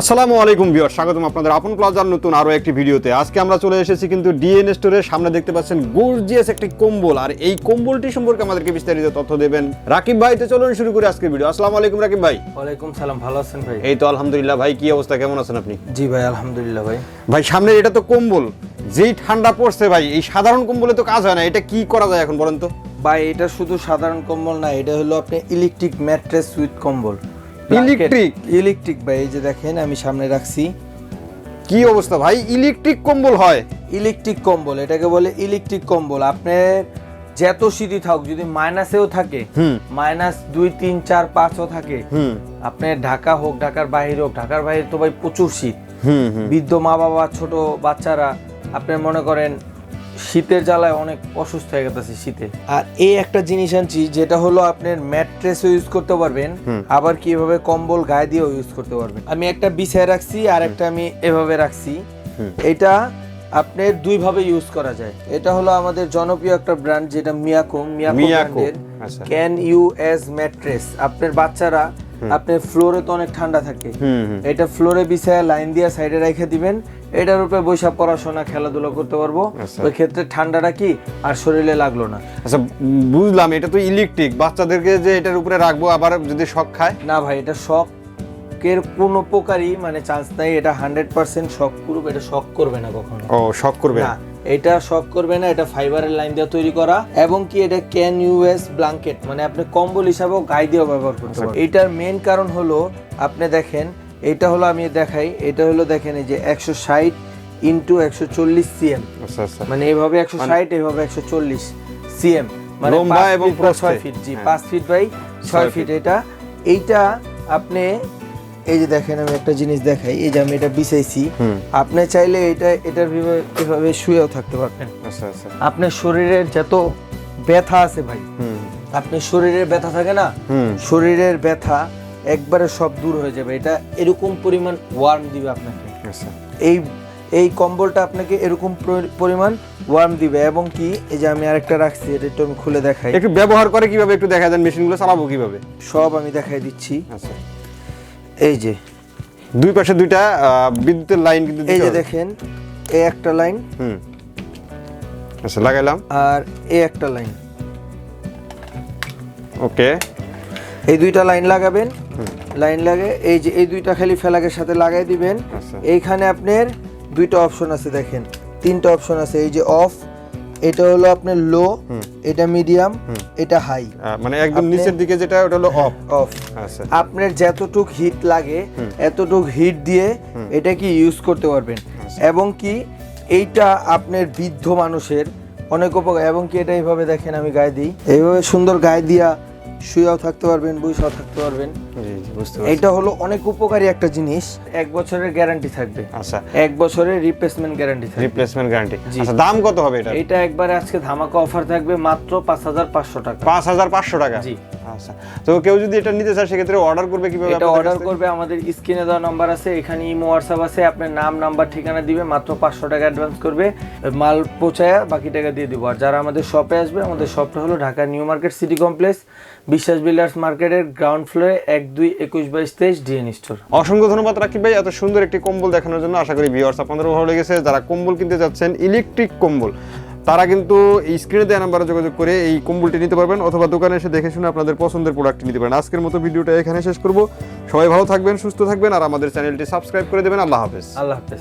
আসসালামু আলাইকুম ভিউয়ার স্বাগতম আপনাদের আপন প্লাজার নতুন আরও একটি ভিডিওতে। আজকে আমরা চলে এসেছি কিন্তু ডিএন স্টোরের সামনে দেখতে পাচ্ছেন গর্জিয়াস একটি কম্বল। আর এই কম্বলটি সম্পর্কে আমাদেরকে বিস্তারিত তথ্য দেবেন। রাকিব ভাই তো চলুন শুরু করে আজকের ভিডিও। আসসালামু আলাইকুম রাকিব ভাই। ওয়ালাইকুম সালাম ভালো আছেন ভাই? এই তো আলহামদুলিল্লাহ ভাই কি অবস্থা কেমন আছেন আপনি? জি ভাই আলহামদুলিল্লাহ ভাই। ভাই সামনে এটা তো কম্বল যেই ঠান্ডা পড়ছে ভাই এই সাধারণ কম্বলে তো কাজ হয় না এটা কি করা যায় এখন বলেন তো? ভাই এটা শুধু সাধারণ কম্বল না এটা হলো আপনি ইলেকট্রিক ম্যাট্রেস উইথ কম্বল। Electric? ইলেকট্রিক ভাই এই যে দেখেন আমি সামনে রাখছি। কি অবস্থা ভাই? ইলেকট্রিক কম্বল হয়। ইলেকট্রিক কম্বল এটাকে বলে ইলেকট্রিক কম্বল। আপনার যত শীতই থাকুক যদি মাইনাসেও থাকে। মাইনাস দুই তিন চার পাঁচও থাকে আপনার ঢাকা হোক ঢাকার বাইরে হোক ঢাকার বাইরে তো ভাই প্রচুর শীত। হুম হুম। বৃদ্ধ মা বাবা ছোট বাচ্চারা আপনি মনে করেন শীতের জ্বালায় অনেক অসুস্থ হয়ে গেছে শীতে। আর এই একটা জিনিস আনছি যেটা হলো আপনার ম্যাট্রেস ইউজ করতে পারবেন আবার কীভাবে কম্বল গায়ে দিয়েও ইউজ করতে পারবেন। আমি একটা বিছায় রাখছি আর একটা আমি এভাবে রাখছি। এটা আপনার দুই ভাবে ইউজ করা যায়। এটা হলো আমাদের জনপ্রিয় একটা ব্র্যান্ড যেটা মিয়াকো মিয়াকো ব্র্যান্ডের। ক্যান ইউ এস ম্যাট্রেস আপনার বাচ্চারা আপনার ফ্লোরে তো অনেক ঠান্ডা থাকে। এটা ফ্লোরে বিছায় লাইন দিয়ে সাইডে রেখে দিবেন এটার উপরে বৈশা পড়াশোনা খেলাধুলা করতে পারব। আচ্ছা। ওই ক্ষেত্রে ঠান্ডাটা কি? আর শরীরে লাগল না। আচ্ছা বুঝলাম এটা তো ইলেকট্রিক বাচ্চাদেরকে যে এটার উপরে রাখব আবার যদি শখ খায়? না ভাই এটা শখের কোনো প্রকারই মানে চান্স নাই। এটা হান্ড্রেড পার্সেন্ট শখ প্রুফ এটা শখ করবে না কখনো। ও শখ করবে? না এটা শখ করবে না এটা ফাইবারের লাইন দিয়ে তৈরি করা। এবং কি এটা ক্যান ইউএস ব্ল্যাঙ্কেট মানে আপনি কম্বল হিসাবেও গায়ে দিয়েও ব্যবহার করতে আচ্ছা। পারেন এটার মেন কারণ হলো আপনি দেখেন এটা হলো আমি দেখাই এটা হলো দেখেন এই যে একশো ষাট ইন্টু একশো চল্লিশ সিএম আচ্ছা আচ্ছা। মানে এইভাবে একশো ষাট এইভাবে একশো চল্লিশ সিএম মানে লম্বা এবং ছয় ফিট জি হ্যাঁ। পাঁচ ফিট বাই ছয় ফিট। এটা। এইটা আপনি এই যে দেখেন আমি একটা জিনিস দেখাই এই যে আমি এটা বিছাইছি। আপনি চাইলে এটা এটার এভাবে শুয়েও থাকতে পারবেন। আচ্ছা আচ্ছা। আপনার শরীরের যত ব্যথা আছে ভাই হুম। আপনার শরীরের ব্যথা থাকে না? শরীরের ব্যথা একবারে সব দূর হয়ে যাবে। এটা এরকম পরিমাণ ওয়ার্ম দিবে আপনাকে। আচ্ছা এই এই কম্বলটা আপনাকে এরকম পরি- পরিমাণ ওয়ার্ম দিবে এবং কি এই যে আমি আরেকটা রাখছি এটা একটু আমি খুলে দেখাই। একটু ব্যবহার করে কীভাবে একটু দেখা দেন মেশিনগুলো চালাবো কীভাবে? সব আমি দেখাই দিচ্ছি। আচ্ছা এই যে। দুই পাশে দুইটা বিদ্যুতের লাইন কিন্তু এই যে দেখেন এই একটা লাইন হুম। আচ্ছা লাগাইলাম। আর এই একটা লাইন ওকে এই দুইটা লাইন লাগাবেন লাইন লাগে এই যে এই দুইটা খালি ফেলাকের সাথে লাগাই দিবেন। আচ্ছা। এইখানে আপনার দুইটা অপশন আছে দেখেন। তিনটা অপশন আছে এই যে অফ এটা হলো আপনার লো এটা মিডিয়াম এটা হাই মানে একদম নিচের দিকে যেটা ওটা হলো অফ অফ আচ্ছা। আপনার যতটুক হিট লাগে এতটুক হিট দিয়ে এটা কি ইউজ করতে পারবেন। আচ্ছা। এবং কি এইটা আপনার বৃদ্ধ মানুষের অনেক উপকার এবং কি এটা এইভাবে দেখেন আমি গায়ে দিই। এইভাবে সুন্দর গায়ে দিয়া শুয়েও থাকতে পারবেন বসেও থাকতে পারবেন। এইটা হলো অনেক উপকারী একটা জিনিস। এক বছরের গ্যারান্টি থাকবে। আচ্ছা। এক বছরের রিপ্লেসমেন্ট গ্যারান্টি থাকবে। রিপ্লেসমেন্ট গ্যারান্টি আচ্ছা দাম কত হবে এটা এটা একবারে আজকে ধামাকা অফার থাকবে মাত্র পাঁচ হাজার পাঁচশো টাকা। পাঁচ হাজার পাঁচশো টাকা। জি। আচ্ছা। তো কেউ যদি এটা নিতে চায় সেক্ষেত্রে অর্ডার করবে কীভাবে এটা অর্ডার করবে আমাদের স্ক্রিনে দেওয়া নাম্বার আছে এখানে ইমো হোয়াটসঅ্যাপ আছে আপনার নাম নাম্বার ঠিকানা দিবে মাত্র পাঁচশো টাকা অ্যাডভান্স করবে। মাল পৌঁছায় বাকি টাকা দিয়ে দিব। আর যারা আমাদের শপে আসবে আমাদের শপটা হলো Dhaka new market city complex Biswas builders মার্কেটের গ্রাউন্ড ফ্লোরে এক দুই একুশ বাইশ তেইশ ডিএন স্টোর অসংখ্য ধন্যবাদ রাকিব ভাই এত সুন্দর একটি কম্বল দেখানোর জন্য। আশা করি ভিউয়ার্স আপনাদেরও ভালো লেগেছে। যারা কম্বল কিনতে যাচ্ছেন ইলেকট্রিক কম্বল তারা কিন্তু এই স্ক্রিনে দেওয়া নাম্বারে যোগাযোগ করে এই কম্বলটি নিতে পারবেন অথবা দোকানে এসে দেখে শুনে আপনাদের পছন্দের প্রোডাক্টটি নিতে পারেন। আজকের মতো ভিডিওটা এখানে শেষ করব। সবাই ভালো থাকবেন, সুস্থ থাকবেন, আর আমাদের চ্যানেলটি সাবস্ক্রাইব করে দেবেন। আল্লাহ হাফেজ। আল্লাহ হাফেজ।